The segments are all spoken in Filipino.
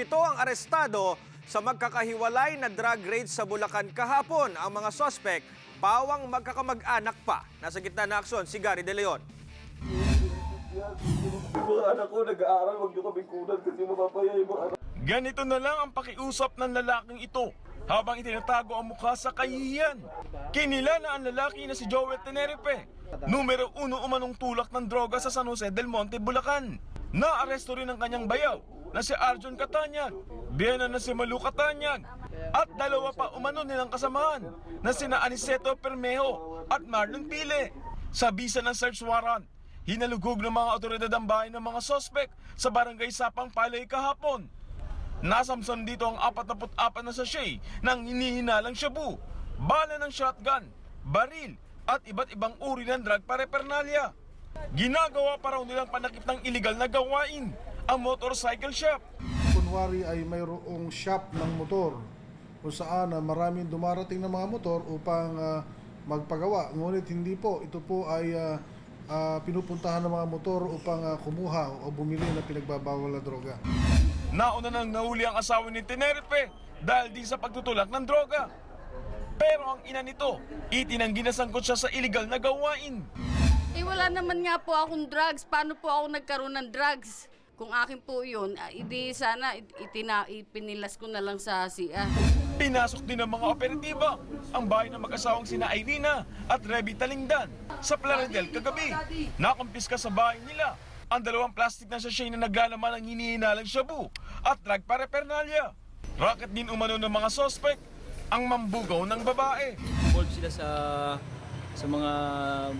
Pito ang arestado sa magkakahiwalay na drug raid sa Bulacan kahapon. Ang mga sospek, pawang magkakamag-anak pa. Nasa gitna na aksyon si Gary De Leon. Yung mga anak ko nag-aaral, huwag niyo kami kunan kasi mapapaya yung mga anak. Ganito na lang ang pakiusap ng lalaking ito habang itinatago ang mukha sa kahihiyan. Kinilala ang lalaki na si Joel Tenerife, numero uno umanong tulak ng droga sa San Jose del Monte, Bulacan. Naaresto rin ang kanyang bayaw na si Arjun Katanyag, biyana na si Malu Katanyag, at dalawa pa umano nilang kasamahan na sina Aniceto Permejo at Marlon Pile. Sa bisa ng search warrant, hinalugog ng mga otoridad ang bahay ng mga sospek sa barangay Sapang Palay kahapon. Nasamson dito ang 44 na sachet ng hinihinalang shabu, bala ng shotgun, baril at iba't ibang uri ng drug paraphernalia. Ginagawa pa raw nilang panakip ng iligal na gawain ang motorcycle shop. Kunwari ay mayroong shop ng motor kung saan ah, maraming dumarating na mga motor upang ah, magpagawa. Ngunit hindi po, ito po ay ah, ah, pinupuntahan ng mga motor upang ah, kumuha o bumili ng pinagbabawal na droga. Nauna nang nahuli ang asawa ni Tenerife dahil din sa pagtutulak ng droga. Pero ang ina nito, itinanggi na sangkot siya sa iligal na gawain. Eh wala naman nga po akong drugs. Paano po ako nagkaroon ng drugs? Kung akin po yun, ah, hindi sana it- itina, ipinilas ko na lang sa CA. Pinasok din ng mga operatiba ang bahay ng mag-asawang sina Irina at Reby Talingdan sa Plaridel kagabi. Nakumpiska sa bahay nila ang dalawang plastic na sachet na naglalaman ng hinihinalang shabu at drug paraphernalia. Racket din umano ng mga sospek ang mambugaw ng babae. involved sila sa sa mga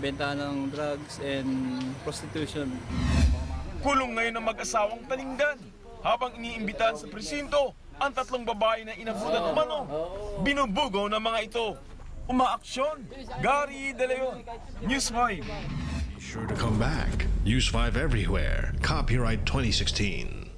bentahan ng drugs and prostitution. Kulong ngayon ang mag-asawang Talingdan habang iniimbitahan sa presinto ang tatlong babae na inabutan umano. Binubugaw ng mga ito. Umaaksyon. Gary De Leon, News 5. Sure to come back. Use 5 everywhere. Copyright 2016.